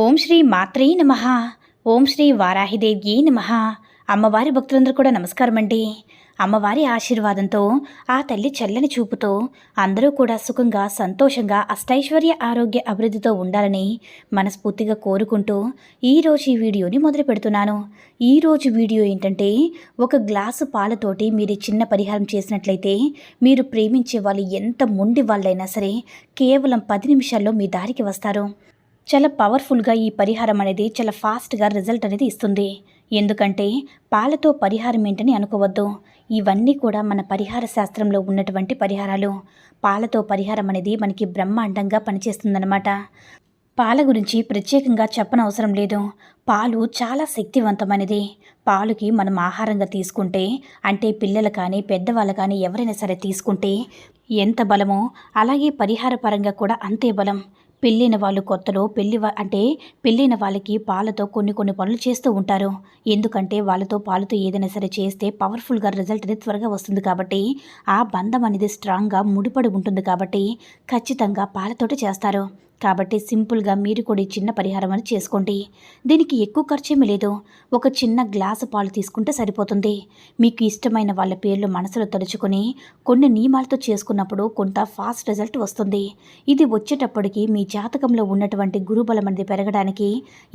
ఓం శ్రీ మాత్రే నమ. ఓం శ్రీ వారాహిదేవ్యే నమ. అమ్మవారి భక్తులందరూ కూడా నమస్కారం అండి. అమ్మవారి ఆశీర్వాదంతో ఆ తల్లి చల్లని చూపుతో అందరూ కూడా సుఖంగా సంతోషంగా అష్టైశ్వర్య ఆరోగ్య అభివృద్ధితో ఉండాలని మనస్ఫూర్తిగా కోరుకుంటూ ఈరోజు ఈ వీడియోని మొదలు పెడుతున్నాను. ఈరోజు వీడియో ఏంటంటే ఒక గ్లాసు పాలతోటి మీరు చిన్న పరిహారం చేసినట్లయితే మీరు ప్రేమించే వాళ్ళు ఎంత మొండి వాళ్ళైనా సరే కేవలం పది నిమిషాల్లో మీ దారికి వస్తారు. చాలా పవర్ఫుల్గా ఈ పరిహారం అనేది చాలా ఫాస్ట్గా రిజల్ట్ అనేది ఇస్తుంది. ఎందుకంటే పాలతో పరిహారం ఏంటని అనుకోవద్దు. ఇవన్నీ కూడా మన పరిహార శాస్త్రంలో ఉన్నటువంటి పరిహారాలు. పాలతో పరిహారం అనేది మనకి బ్రహ్మాండంగా పనిచేస్తుందన్నమాట. పాల గురించి ప్రత్యేకంగా చెప్పనవసరం లేదు. పాలు చాలా శక్తివంతమైనది. పాలుకి మనం ఆహారంగా తీసుకుంటే అంటే పిల్లలు కానీ పెద్దవాళ్ళు కానీ ఎవరైనా సరే తీసుకుంటే ఎంత బలమో అలాగే పరిహార పరంగా కూడా అంతే బలం. పెళ్ళైన వాళ్ళు కొత్తలో పెళ్ళి అంటే పెళ్ళైన వాళ్ళకి పాలతో కొన్ని కొన్ని పనులు చేస్తూ ఉంటారు. ఎందుకంటే వాళ్ళతో పాలతో ఏదైనా సరే చేస్తే పవర్ఫుల్గా రిజల్ట్ అనేది త్వరగా వస్తుంది కాబట్టి ఆ బంధం అనేది స్ట్రాంగ్గా ముడిపడి ఉంటుంది కాబట్టి ఖచ్చితంగా పాలతోటి చేస్తారు. కాబట్టి సింపుల్గా మీరు కూడా ఈ చిన్న పరిహారం అని చేసుకోండి. దీనికి ఎక్కువ ఖర్చేమీ లేదు. ఒక చిన్న గ్లాసు పాలు తీసుకుంటే సరిపోతుంది. మీకు ఇష్టమైన వాళ్ళ పేర్లు మనసులో తలుచుకొని కొన్ని నియమాలతో చేసుకున్నప్పుడు కొంత ఫాస్ట్ రిజల్ట్ వస్తుంది. ఇది వచ్చేటప్పటికి మీ జాతకంలో ఉన్నటువంటి గురుబలం అనేది పెరగడానికి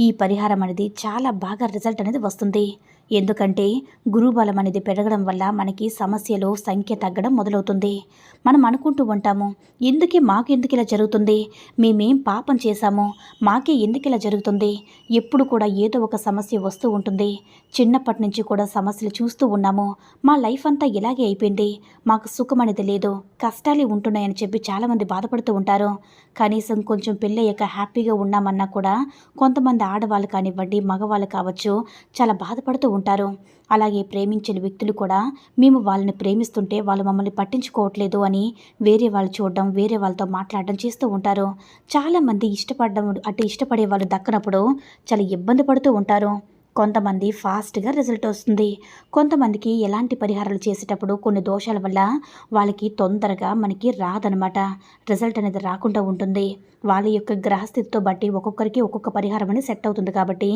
ఈ పరిహారం అనేది చాలా బాగా రిజల్ట్ అనేది వస్తుంది. ఎందుకంటే గురుబలం అనేది పెరగడం వల్ల మనకి సమస్యలు సంఖ్య తగ్గడం మొదలవుతుంది. మనం అనుకుంటూ ఉంటాము ఎందుకే మాకు ఎందుకు ఇలా జరుగుతుంది? మేమేం పాపం చేశాము? మాకే ఎందుకు ఇలా జరుగుతుంది? ఎప్పుడు కూడా ఏదో ఒక సమస్య వస్తూ ఉంటుంది. చిన్నప్పటి నుంచి కూడా సమస్యలు చూస్తూ ఉన్నాము. మా లైఫ్ అంతా ఇలాగే అయిపోయింది. మాకు సుఖం అనేది లేదు. కష్టాలే ఉంటున్నాయని చెప్పి చాలామంది బాధపడుతూ ఉంటారు. కనీసం కొంచెం పెళ్ళయ్యాక హ్యాపీగా ఉన్నామన్నా కూడా కొంతమంది ఆడవాళ్ళు కానివ్వండి మగవాళ్ళు కావచ్చు చాలా బాధపడుతూ ఉంటారు. అలాగే ప్రేమించిన వ్యక్తులు కూడా మేము వాళ్ళని ప్రేమిస్తుంటే వాళ్ళు మమ్మల్ని పట్టించుకోవట్లేదు అని వేరే వాళ్ళు చూడడం వేరే వాళ్ళతో మాట్లాడడం చేస్తూ ఉంటారు. చాలామంది ఇష్టపడడం అంటే ఇష్టపడే వాళ్ళు దక్కనప్పుడు చాలా ఇబ్బంది పడుతూ ఉంటారు. కొంతమంది ఫాస్ట్గా రిజల్ట్ వస్తుంది. కొంతమందికి ఎలాంటి పరిహారాలు చేసేటప్పుడు కొన్ని దోషాల వల్ల వాళ్ళకి తొందరగా మనకి రాదనమాట రిజల్ట్ అనేది రాకుండా ఉంటుంది. వాళ్ళ యొక్క గ్రహస్థితితో బట్టి ఒక్కొక్కరికి ఒక్కొక్క పరిహారం అనేది సెట్ అవుతుంది కాబట్టి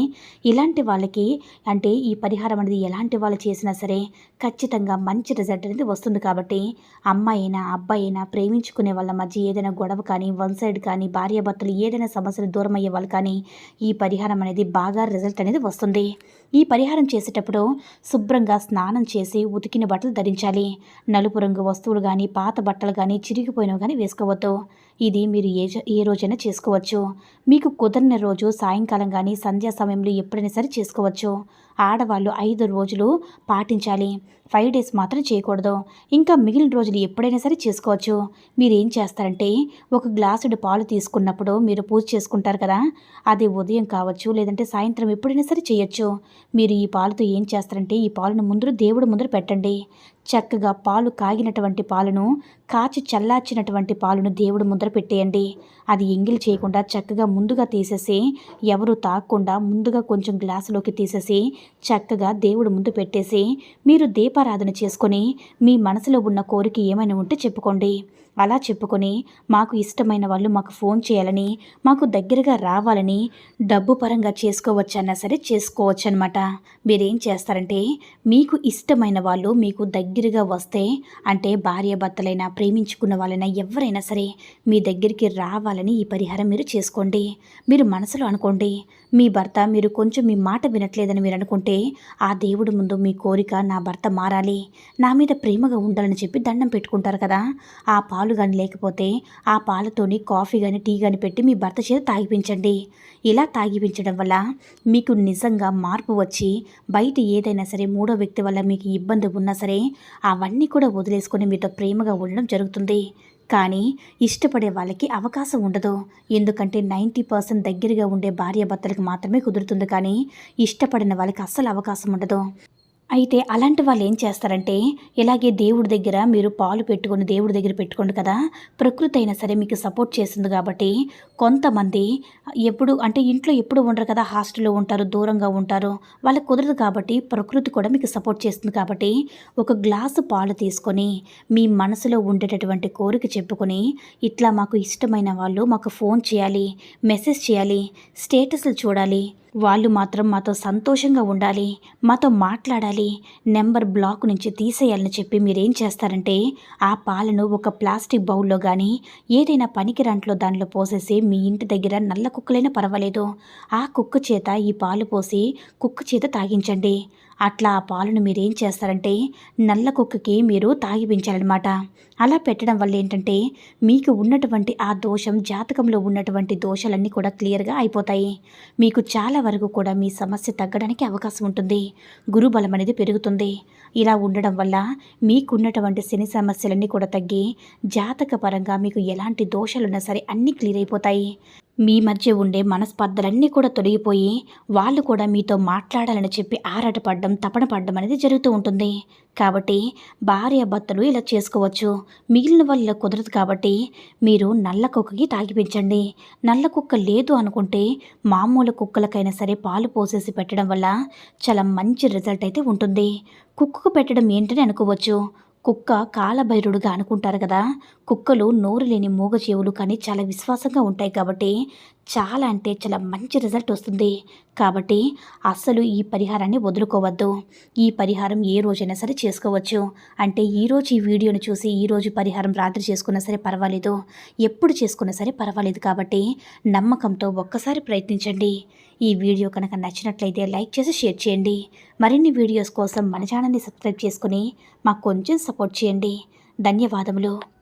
ఇలాంటి వాళ్ళకి అంటే ఈ పరిహారం అనేది ఎలాంటి వాళ్ళు చేసినా సరే ఖచ్చితంగా మంచి రిజల్ట్ అనేది వస్తుంది కాబట్టి అమ్మాయి అయినా అబ్బాయి అయినా ప్రేమించుకునే వాళ్ళ మధ్య ఏదైనా గొడవ కానీ వన్ సైడ్ కానీ భార్యాభర్తలు ఏదైనా సమస్యలు దూరం అయ్యే వాళ్ళు కానీ ఈ పరిహారం అనేది బాగా రిజల్ట్ అనేది వస్తుంది. ఈ పరిహారం చేసేటప్పుడు శుభ్రంగా స్నానం చేసి ఉతికిన బట్టలు ధరించాలి. నలుపు రంగు వస్తువులు కానీ పాత బట్టలు కానీ చిరిగిపోయినవి కానీ వేసుకోవద్దు. ఇది మీరు ఏ ఏ రోజైనా చేసుకోవచ్చు. మీకు కుదరిన రోజు సాయంకాలం కానీ సంధ్యా సమయంలో ఎప్పుడైనా సరే చేసుకోవచ్చు. ఆడవాళ్ళు ఐదు రోజులు పాటించాలి. ఫైవ్ డేస్ మాత్రం చేయకూడదు. ఇంకా మిగిలిన రోజులు ఎప్పుడైనా సరే చేసుకోవచ్చు. మీరు ఏం చేస్తారంటే ఒక గ్లాసుడు పాలు తీసుకున్నప్పుడు మీరు పూజ చేసుకుంటారు కదా అది ఉదయం కావచ్చు లేదంటే సాయంత్రం ఎప్పుడైనా సరే చేయొచ్చు. మీరు ఈ పాలుతో ఏం చేస్తారంటే ఈ పాలను ముందు దేవుడు ముందర పెట్టండి. చక్కగా పాలు కాగినటువంటి పాలను కాచి చల్లార్చినటువంటి పాలను దేవుడు ముందర పెట్టేయండి. అది ఎంగిల్ చేయకుండా చక్కగా ముందుగా తీసేసి ఎవరు తాగకుండా ముందుగా కొంచెం గ్లాసులోకి తీసేసి చక్కగా దేవుడు ముందు పెట్టేసి మీరు దీపారాధన చేసుకుని మీ మనసులో ఉన్న కోరిక ఏమైనా ఉంటే చెప్పుకోండి. అలా చెప్పుకొని మాకు ఇష్టమైన వాళ్ళు మాకు ఫోన్ చేయాలని మాకు దగ్గరగా రావాలని డబ్బు పరంగా చేసుకోవచ్చన్నా సరే చేసుకోవచ్చు అనమాట మీరేం చేస్తారంటే మీకు ఇష్టమైన వాళ్ళు మీకు దగ్గరగా వస్తే అంటే భార్య భర్తలైనా ప్రేమించుకున్న వాళ్ళైనా ఎవరైనా సరే మీ దగ్గరికి రావాలని ఈ పరిహారం మీరు చేసుకోండి. మీరు మనసులో అనుకోండి మీ భర్త మీరు కొంచెం మీ మాట వినట్లేదని మీరు అనుకుంటే ఆ దేవుడి ముందు మీ కోరిక నా భర్త మారాలి నా మీద ప్రేమగా ఉండాలని చెప్పి దండం పెట్టుకుంటారు కదా ఆ పాలు పాలు కానీ లేకపోతే ఆ పాలతోని కాఫీ కానీ టీ కానీ పెట్టి మీ భర్త చేత తాగిపించండి. ఇలా తాగిపించడం వల్ల మీకు నిజంగా మార్పు వచ్చి బయట ఏదైనా సరే మూడో వ్యక్తి వల్ల మీకు ఇబ్బంది ఉన్నా సరే అవన్నీ కూడా వదిలేసుకొని మీతో ప్రేమగా ఉండడం జరుగుతుంది. కానీ ఇష్టపడే వాళ్ళకి అవకాశం ఉండదు. ఎందుకంటే నైంటీ పర్సెంట్ దగ్గరగా ఉండే భార్యాభర్తలకు మాత్రమే కుదురుతుంది కానీ ఇష్టపడిన వాళ్ళకి అస్సలు అవకాశం ఉండదు. అయితే అలాంటి వాళ్ళు ఏం చేస్తారంటే ఇలాగే దేవుడి దగ్గర మీరు పాలు పెట్టుకొని దేవుడి దగ్గర పెట్టుకోండి కదా ప్రకృతి అయినా సరే మీకు సపోర్ట్ చేసింది కాబట్టి కొంతమంది ఎప్పుడు అంటే ఇంట్లో ఎప్పుడు ఉండరు కదా హాస్టల్లో ఉంటారు దూరంగా ఉంటారు వాళ్ళకి కుదరదు కాబట్టి ప్రకృతి కూడా మీకు సపోర్ట్ చేస్తుంది కాబట్టి ఒక గ్లాసు పాలు తీసుకొని మీ మనసులో ఉండేటటువంటి కోరిక చెప్పుకొని ఇట్లా మాకు ఇష్టమైన వాళ్ళు మాకు ఫోన్ చేయాలి మెసేజ్ చేయాలి స్టేటస్లు చూడాలి వాళ్ళు మాత్రం మాతో సంతోషంగా ఉండాలి మాతో మాట్లాడాలి నెంబర్ బ్లాక్ నుంచి తీసేయాలని చెప్పి మీరేం చేస్తారంటే ఆ పాలను ఒక ప్లాస్టిక్ బౌల్లో కానీ ఏదైనా పనికిరాంట్లో దానిలో పోసేసి మీ ఇంటి దగ్గర నల్ల కుక్కలైనా పర్వాలేదు. ఆ కుక్క చేత ఈ పాలు పోసి కుక్క చేత తాగించండి. అట్లా ఆ పాలను మీరేం చేస్తారంటే నల్ల కుక్కకి మీరు తాగిపించాలన్నమాట అలా పెట్టడం వల్ల ఏంటంటే మీకు ఉన్నటువంటి ఆ దోషం జాతకంలో ఉన్నటువంటి దోషాలన్నీ కూడా క్లియర్గా అయిపోతాయి. మీకు చాలా వరకు కూడా మీ సమస్య తగ్గడానికి అవకాశం ఉంటుంది. గురుబలం అనేది పెరుగుతుంది. ఇలా ఉండడం వల్ల మీకున్నటువంటి శని సమస్యలన్నీ కూడా తగ్గి జాతక పరంగా మీకు ఎలాంటి దోషాలున్నా సరే అన్నీ క్లియర్ అయిపోతాయి. మీ మధ్య ఉండే మనస్పర్ధలన్నీ కూడా తొలగిపోయి వాళ్ళు కూడా మీతో మాట్లాడాలని చెప్పి ఆరాటపడడం తపన పడడం అనేది జరుగుతూ ఉంటుంది. కాబట్టి భార్య భర్తలు ఇలా చేసుకోవచ్చు. మిగిలిన వాళ్ళు ఇలా కుదరదు కాబట్టి మీరు నల్ల కుక్కకి తాగిపించండి నల్ల కుక్క లేదు అనుకుంటే మామూలు కుక్కలకైనా సరే పాలు పోసేసి పెట్టడం వల్ల చాలా మంచి రిజల్ట్ అయితే ఉంటుంది. కుక్కకు పెట్టడం ఏంటని అనుకోవచ్చు. కుక్క కాలభైరుడుగా అనుకుంటారు కదా. కుక్కలు నోరు లేని మూగజేవులు కానీ చాలా విశ్వాసంగా ఉంటాయి కాబట్టి చాలా అంటే చాలా మంచి రిజల్ట్ వస్తుంది. కాబట్టి అస్సలు ఈ పరిహారాన్ని వదులుకోవద్దు. ఈ పరిహారం ఏ రోజైనా సరే చేసుకోవచ్చు. అంటే ఈరోజు ఈ వీడియోని చూసి ఈరోజు పరిహారం రాత్రి చేసుకున్నా సరే పర్వాలేదు. ఎప్పుడు చేసుకున్నా సరే పర్వాలేదు కాబట్టి నమ్మకంతో ఒక్కసారి ప్రయత్నించండి. ఈ వీడియో కనుక నచ్చినట్లయితే లైక్ చేసి షేర్ చేయండి. మరిన్ని వీడియోస్ కోసం మన ఛానల్ని సబ్స్క్రైబ్ చేసుకుని మాకు కొంచెం సపోర్ట్ చేయండి. ధన్యవాదములు.